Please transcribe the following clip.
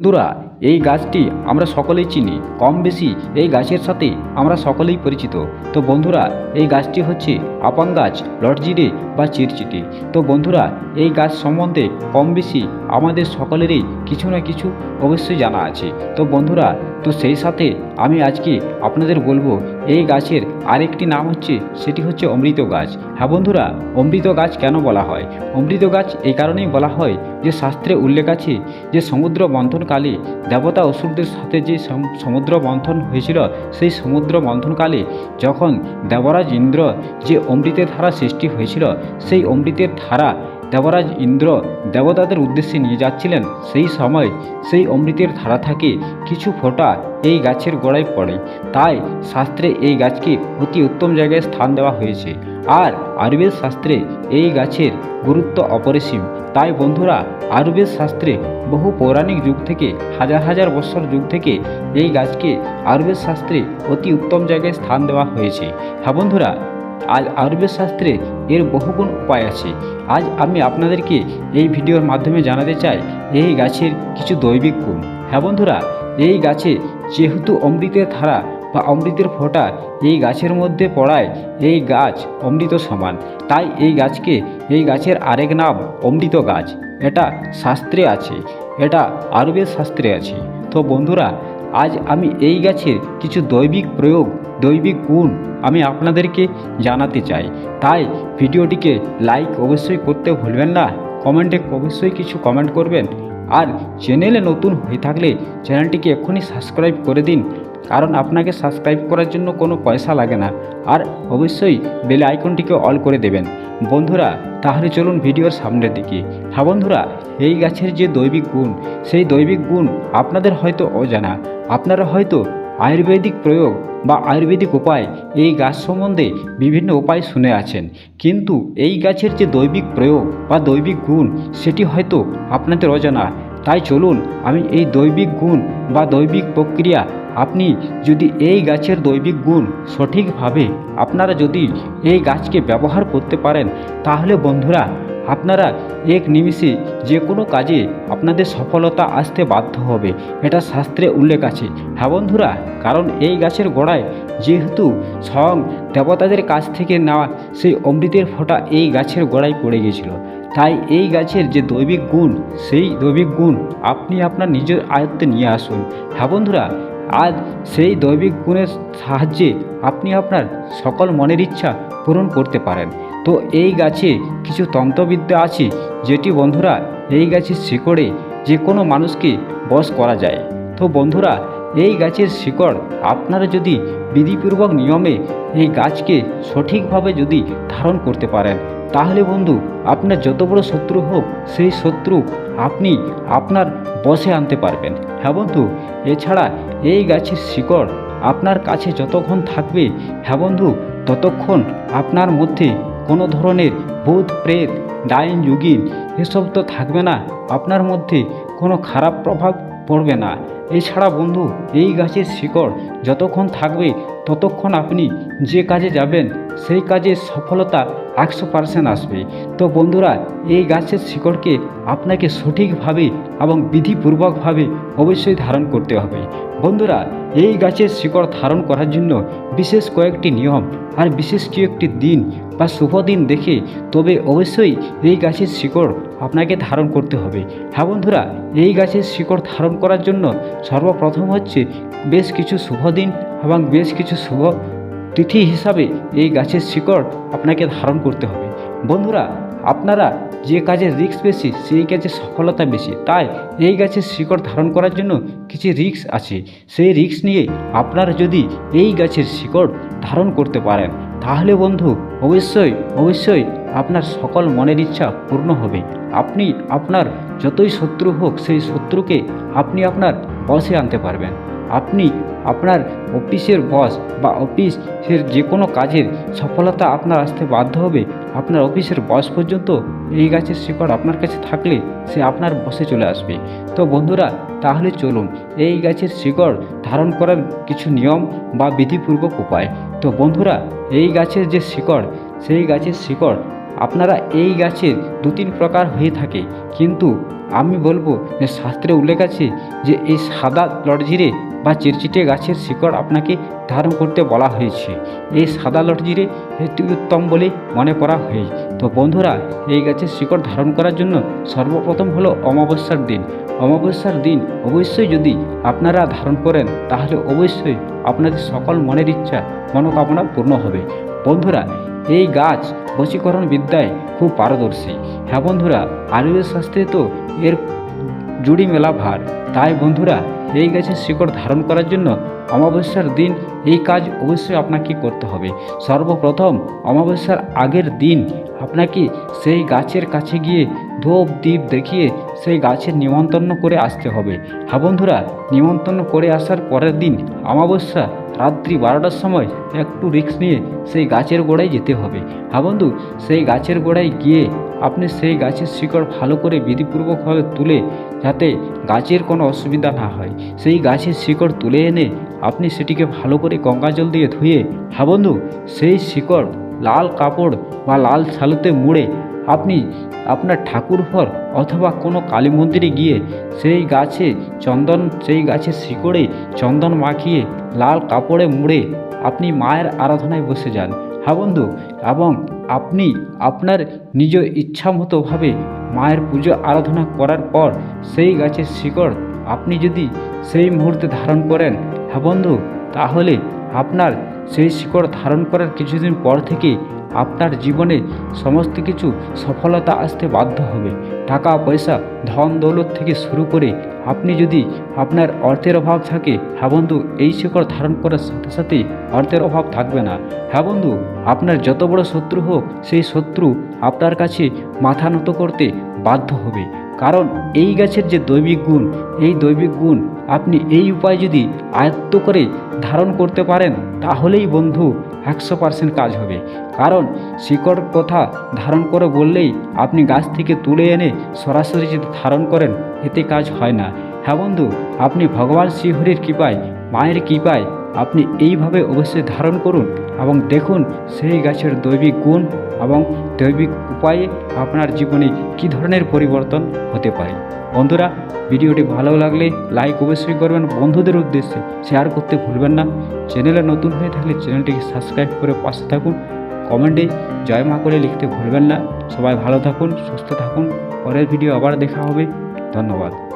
বন্ধুরা, এই গাছটি আমরা সকলেই চিনি, কম বেশি এই গাছের সাথে আমরা সকলেই পরিচিত। তো বন্ধুরা, এই গাছটি হচ্ছে আপাং গাছ লটজিরে বা চিরচিটি। তো বন্ধুরা, এই গাছ সম্বন্ধে কম বেশি আমাদের সকলেরই কিছু না কিছু অবশ্যই জানা আছে। তো বন্ধুরা, তো সেই সাথে আমি আজকে আপনাদের বলব, এই গাছের আরেকটি নাম হচ্ছে, সেটি হচ্ছে অমৃত গাছ। হ্যাঁ বন্ধুরা, অমৃত গাছ কেন বলা হয়? অমৃত গাছ এই কারণেই বলা হয় যে শাস্ত্রে উল্লেখ আছে যে সমুদ্র মন্থনকালে দেবতা অসুরদের সাথে যে সম- সমুদ্র মন্থন হয়েছিল, সেই সমুদ্র মন্থনকালে যখন দেবরাজ ইন্দ্র যে অমৃতের ধারা সৃষ্টি হয়েছিল, সেই অমৃতের ধারা দেবরাজ ইন্দ্র দেবতাদের উদ্দেশ্যে নিয়ে যাচ্ছিলেন। সেই সময় সেই অমৃতের ধারা থাকে কিছু ফোঁটা এই গাছের গোড়ায় পড়ে। তাই শাস্ত্রে এই গাছকে অতি উত্তম জায়গায় স্থান দেওয়া হয়েছে। আর আয়ুর্বেদ শাস্ত্রে এই গাছের গুরুত্ব অপরিসীম। তাই বন্ধুরা, আয়ুর্বেদ শাস্ত্রে বহু পৌরাণিক যুগ থেকে, হাজার হাজার বছর যুগ থেকে এই গাছকে আয়ুর্বেদ শাস্ত্রে অতি উত্তম জায়গায় স্থান দেওয়া হয়েছে। হ্যাঁ বন্ধুরা আজ আয়ুর্বেদ শাস্ত্রে এর বহুগুণ উপায় আছে। আজ আমি আপনাদেরকে এই ভিডিওর মাধ্যমে জানাতে চাই, এই গাছের কিছু দৈবিক গুণ। হ্যাঁ বন্ধুরা, এই গাছে যেহেতু অমৃতের ধারা বা অমৃতের ফোঁটা এই গাছের মধ্যে পড়ায়, এই গাছ অমৃত সমান। তাই এই গাছকে, এই গাছের আরেক নাম অমৃত গাছ। এটা শাস্ত্রে আছে, এটা আয়ুর্বেদ শাস্ত্রে আছে। তো বন্ধুরা, আজ আমি এই গাছের কিছু দৈবিক প্রয়োগ দৈবিক গুণ আমি আপনাদেরকে জানাতে চাই। তাই ভিডিওটিকে লাইক অবশ্যই করতে ভুলবেন না, কমেন্টে অবশ্যই কিছু কমেন্ট করবেন। আর চ্যানেলে নতুন হয়ে থাকলে চ্যানেলটিকে এক্ষুনি সাবস্ক্রাইব করে দিন, কারণ আপনাকে সাবস্ক্রাইব করার জন্য কোনো পয়সা লাগে না। আর অবশ্যই বেল আইকনটিকে অল করে দেবেন। বন্ধুরা, তাহলে চলুন ভিডিওর সামনের দিকে। হ্যাঁ বন্ধুরা, এই গাছের যে দৈবিক গুণ, সেই দৈবিক গুণ আপনাদের হয়তো অজানা। আপনারা হয়তো আয়ুর্বেদিক প্রয়োগ বা আয়ুর্বেদিক উপায় এই গাছ সম্বন্ধে বিভিন্ন উপায় শুনে আছেন। কিন্তু এই গাছের যে দৈবিক প্রয়োগ বা দৈবিক গুণ, সেটি হয়তো আপনাদের অজানা। তাই চলুন আমি এই দৈবিক গুণ বা দৈবিক প্রক্রিয়া আপনি যদি এই গাছের দৈবিক গুণ সঠিকভাবে আপনারা যদি এই গাছকে ব্যবহার করতে পারেন, তাহলে বন্ধুরা আপনারা এক নিমিষে যে কোনো কাজে আপনাদের সফলতা আসতে বাধ্য হবে, এটা শাস্ত্রে উল্লেখ আছে। হ্যাঁ বন্ধুরা, কারণ এই গাছের গোড়ায় যেহেতু স্বয়ং দেবতাদের কাছ থেকে নেওয়া সেই অমৃতের ফোঁটা এই গাছের গোড়ায় পড়ে গিয়েছিল। তাই এই গাছের যে দৈবিক গুণ, সেই দৈবিক গুণ আপনি আপনার নিজের আয়ত্তে নিয়ে আসুন। হ্যাঁ বন্ধুরা, আজ সেই দৈবিক গুণের সাহায্যে আপনি আপনার সকল মনের ইচ্ছা পূরণ করতে পারেন। তো এই গাছে কিছু তন্ত্রবিদ্যা আছে যেটি বন্ধুরা এই গাছের শিকড়ে যে কোনো মানুষকে বশ করা যায়। তো বন্ধুরা, এই গাছের শিকড় আপনারা যদি বিধিপূর্বক নিয়মে এই গাছকে সঠিকভাবে যদি ধারণ করতে পারেন, তাহলে বন্ধু আপনার যত বড় শত্রু হোক, সেই শত্রু আপনি আপনার বসে আনতে পারবেন। হ্যাঁ বন্ধু, এছাড়া এই গাছের শিকড় আপনার কাছে যতক্ষণ থাকবে হ্যাঁ বন্ধু, ততক্ষণ আপনার মধ্যে কোনো ধরনের ভূত প্রেত, ডাইন, যুগিন এসব তো থাকবে না। আপনার মধ্যে কোনো খারাপ প্রভাব পড়বে না। এছাড়া বন্ধু, এই গাছের শিকড় যতক্ষণ থাকবে ততক্ষণ আপনি যে কাজে যাবেন সেই কাজে সফলতা একশো পার্সেন্ট আসবে। তো বন্ধুরা, এই গাছের শিকড়কে আপনাকে সঠিকভাবে এবং বিধিপূর্বকভাবে অবশ্যই ধারণ করতে হবে। বন্ধুরা, এই গাছের শিকড় ধারণ করার জন্য বিশেষ কয়েকটি নিয়ম আর বিশেষ কয়েকটি দিন বা শুভ দিন দেখে তবে অবশ্যই এই গাছের শিকড় আপনাকে ধারণ করতে হবে। হ্যাঁ বন্ধুরা, এই গাছের শিকড় ধারণ করার জন্য সর্বপ্রথম হচ্ছে বেশ কিছু শুভ দিন এবং বেশ কিছু শুভ তিথি হিসাবে এই গাছের শিকড় আপনাকে ধারণ করতে হবে। বন্ধুরা, আপনারা যে কাজে রিক্স বেশি, সেই কাজে সফলতা বেশি, তাই এই গাছের শিকড় ধারণ করার জন্য কিছু রিস্ক আছে। সেই রিক্স নিয়ে আপনারা যদি এই গাছের শিকড় ধারণ করতে পারেন, তাহলে বন্ধু, অবশ্যই অবশ্যই আপনার সকল মনের ইচ্ছা পূর্ণ হবে। আপনি আপনার যতই শত্রু হোক, সেই শত্রুকে আপনি আপনার বসে আনতে পারবেন। আপনি আপনার অফিসের বস বা অফিসের যে কোনো কাজের সফলতা আপনার আসতে বাধ্য হবে। আপনার অফিসের বস পর্যন্ত এই গাছের শিকড় আপনার কাছে থাকলে সে আপনার বসে চলে আসবে। তো বন্ধুরা, তাহলে চলুন এই গাছের শিকড় ধারণ করার কিছু নিয়ম বা বিধিপূর্বক উপায়। তো বন্ধুরা, এই গাছের যে শিকড়, সেই গাছের শিকড় আপনারা এই গাছের দু তিন প্রকার হয়ে থাকে। কিন্তু আমি বলব যে শাস্ত্রে উল্লেখ আছে যে এই সাদা লটজিরে বা চিরচিটে গাছের শিকড় আপনাকে ধারণ করতে বলা হয়েছে। এই সাদা লটজিরে অতি উত্তম বলে মনে করা হয়। তো বন্ধুরা, এই গাছের শিকড় ধারণ করার জন্য সর্বপ্রথম হলো অমাবস্যার দিন। অমাবস্যার দিন অবশ্যই যদি আপনারা ধারণ করেন, তাহলে অবশ্যই আপনাদের সকল মনের ইচ্ছা, মনোকামনা পূর্ণ হবে। বন্ধুরা, এই গাছ বশীকরণ বিদ্যায় খুব পারদর্শী। হ্যাঁ বন্ধুরা, আয়ুর্বেদ শাস্ত্রে তো এর জুড়ি মেলা ভার। তাই বন্ধুরা এই গাছের শিকড় ধারণ করার জন্য অমাবস্যার দিন, এই কাজ অবশ্যই আপনাকে করতে হবে। সর্বপ্রথম অমাবস্যার আগের দিন আপনাকে সেই গাছের কাছে গিয়ে ধূপ দ্বীপ দেখিয়ে সেই গাছের নিমন্ত্রণ করে আসতে হবে। হ্যাঁ বন্ধুরা, নিমন্ত্রণ করে আসার পরের দিন অমাবস্যা রাত্রি বারোটার সময় একটু রিস্ক নিয়ে সেই গাছের গোড়ায় যেতে হবে। হ্যাঁ বন্ধু, সেই গাছের গোড়ায় গিয়ে আপনি সেই গাছের শিকড় ভালো করে বিধিপূর্বকভাবে তুলে যাতে গাছের কোনো অসুবিধা না হয়। সেই গাছের শিকড় তুলে এনে আপনি সেটিকে ভালো করে গঙ্গা জল দিয়ে ধুয়ে হ্যাঁ বন্ধু, সেই শিকড়, লাল কাপড় বা লাল শালুতে মুড়ে আপনি আপনার ঠাকুর ঘর অথবা কোনো কালী মন্দিরে গিয়ে সেই গাছে চন্দন, সেই গাছের শিকড়ে চন্দন মাখিয়ে লাল কাপড়ে মুড়ে আপনি মায়ের আরাধনায় বসে যান হ্যাঁ বন্ধু, এবং আপনি আপনার নিজ ইচ্ছা মতোভাবে মায়ের পুজো আরাধনা করার পর সেই গাছের শিকড় আপনি যদি সেই মুহূর্তে ধারণ করেন হ্যাঁ বন্ধু, তাহলে আপনার সেই শিকড় ধারণ করার কিছুদিন পর থেকে আপনার জীবনে সমস্ত কিছু সফলতা আসতে বাধ্য হবে। টাকা, পয়সা, ধন, দৌলত থেকে শুরু করে আপনি যদি আপনার অর্থের অভাব থাকে হ্যাঁ বন্ধু, এই শিকড় ধারণ করার সাথে সাথে অর্থের অভাব থাকবে না। হ্যাঁ বন্ধু, আপনার যত বড় শত্রু হোক, সেই শত্রু আপনার কাছে মাথা নত করতে বাধ্য হবে। কারণ এই গাছের যে দৈবিক গুণ, এই দৈবিক গুণ আপনি এই উপায় যদি আয়ত্ত করে ধারণ করতে পারেন, তাহলেই বন্ধু একশো পার্সেন্ট কাজ হবে। কারণ শিকড় কথা ধারণ করে বললেই আপনি গাছ থেকে তুলে এনে সরাসরি যদি ধারণ করেন, এতে কাজ হয় না। হ্যাঁ বন্ধু, আপনি ভগবান শ্রীহরির কৃপায়, মায়ের কৃপায় আপনি এইভাবে অবশ্যই ধারণ করুন এবং দেখুন সেই গাছের দৈবিক গুণ এবং দৈবিক উপায়ে আপনার জীবনে কী ধরনের পরিবর্তন হতে পারে। বন্ধুরা, ভিডিওটি ভালো লাগলে লাইক অবশ্যই করবেন। বন্ধুদের উদ্দেশ্যে শেয়ার করতে ভুলবেন না। চ্যানেলে নতুন হয়ে থাকলে চ্যানেলটিকে সাবস্ক্রাইব করে পাশে থাকুন। কমেন্টে জয় মা করে লিখতে ভুলবেন না। সবাই ভালো থাকুন, সুস্থ থাকুন। পরের ভিডিও আবার দেখা হবে। ধন্যবাদ।